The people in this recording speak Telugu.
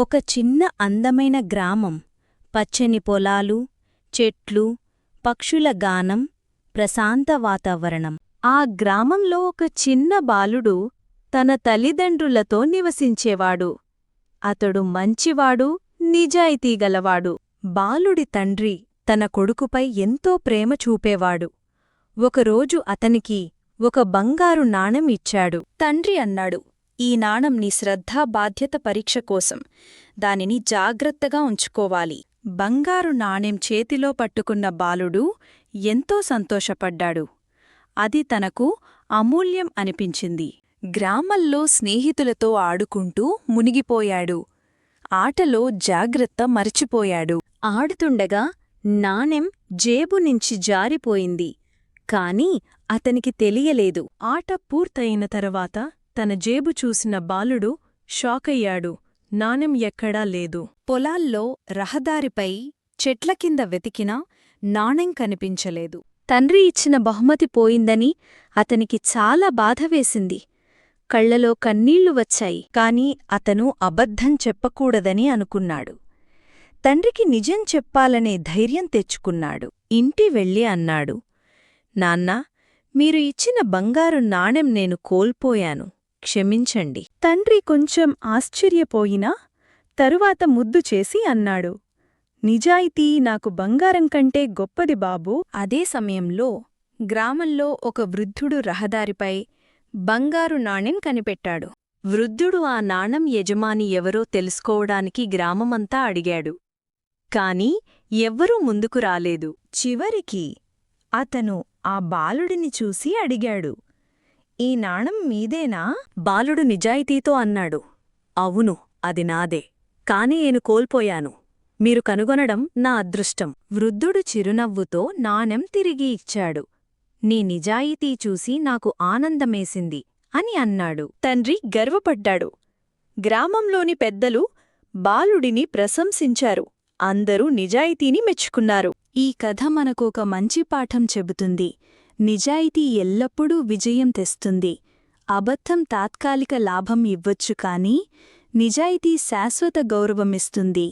ఒక చిన్న అందమైన గ్రామం. పచ్చని పొలాలు చెట్లు పక్షుల గానం ప్రశాంత వాతావరణం. ఆ గ్రామంలో ఒక చిన్న బాలుడు తన తల్లిదండ్రులతో నివసించేవాడు. అతడు మంచివాడు నిజాయితీగలవాడు. బాలుడి తండ్రి తన కొడుకుపై ఎంతో ప్రేమ చూపేవాడు. ఒకరోజు అతనికి ఒక బంగారు నాణెం ఇచ్చాడు. తండ్రి అన్నాడు ఈ నాణం నీ శ్రద్ధా బాధ్యత పరీక్ష కోసం. దానిని జాగ్రత్తగా ఉంచుకోవాలి. బంగారు నాణెం చేతిలో పట్టుకున్న బాలుడు ఎంతో సంతోషపడ్డాడు. అది తనకు అమూల్యం అనిపించింది. గ్రామల్లో స్నేహితులతో ఆడుకుంటూ మునిగిపోయాడు. ఆటలో జాగ్రత్త మరిచిపోయాడు. ఆడుతుండగా నాణెం జేబు నుంచి జారిపోయింది. కాని అతనికి తెలియలేదు. ఆట పూర్తయిన తరువాత తన జేబు చూసిన బాలుడు షాకయ్యాడు. నాణెం ఎక్కడా లేదు. పొలాల్లో రహదారిపై చెట్ల కింద వెతికినా నాణెం కనిపించలేదు. తండ్రి ఇచ్చిన బహుమతి పోయిందని అతనికి చాలా బాధవేసింది కళ్ళలో కన్నీళ్ళు వచ్చాయి. కాని అతను అబద్ధం చెప్పకూడదని అనుకున్నాడు. తండ్రికి నిజం చెప్పాలనే ధైర్యం తెచ్చుకున్నాడు. ఇంటి వెళ్ళి అన్నాడు నాన్నా మీరు ఇచ్చిన బంగారు నాణెం నేను కోల్పోయాను. క్షమించండి. తండ్రి కొంచెం ఆశ్చర్యపోయినా తరువాత ముద్దు చేసి అన్నాడు. నిజాయితీ నాకు బంగారం కంటే గొప్పది బాబూ. అదే సమయంలో గ్రామంలో ఒక వృద్ధుడు రహదారిపై బంగారు నాణెం కనిపెట్టాడు. వృద్ధుడు ఆ నాణం యజమాని ఎవరో తెలుసుకోవడానికి గ్రామమంతా అడిగాడు. కాని ఎవ్వరూ ముందుకు రాలేదు. చివరికి అతను ఆ బాలుడిని చూసి అడిగాడు. ఈ నాణం మీదేనా? బాలుడు నిజాయితీతో అన్నాడు. అవును అది నాదే. కాని నేను కోల్పోయాను. మీరు కనుగొనడం నా అదృష్టం. వృద్ధుడు చిరునవ్వుతో నాణెం తిరిగి ఇచ్చాడు. నీ నిజాయితీ చూసి నాకు ఆనందమేసింది అని అన్నాడు. తండ్రి గర్వపడ్డాడు. గ్రామంలోని పెద్దలు బాలుడిని ప్రశంసించారు. అందరూ నిజాయితీని మెచ్చుకున్నారు. ఈ కథ మనకు ఒక మంచి పాఠం చెబుతుంది. నిజాయితీ ఎల్లప్పుడూ విజయం తెస్తుంది. అబద్ధం తాత్కాలిక లాభం ఇవ్వొచ్చు కానీ నిజాయితీ శాశ్వత గౌరవమిస్తుంది.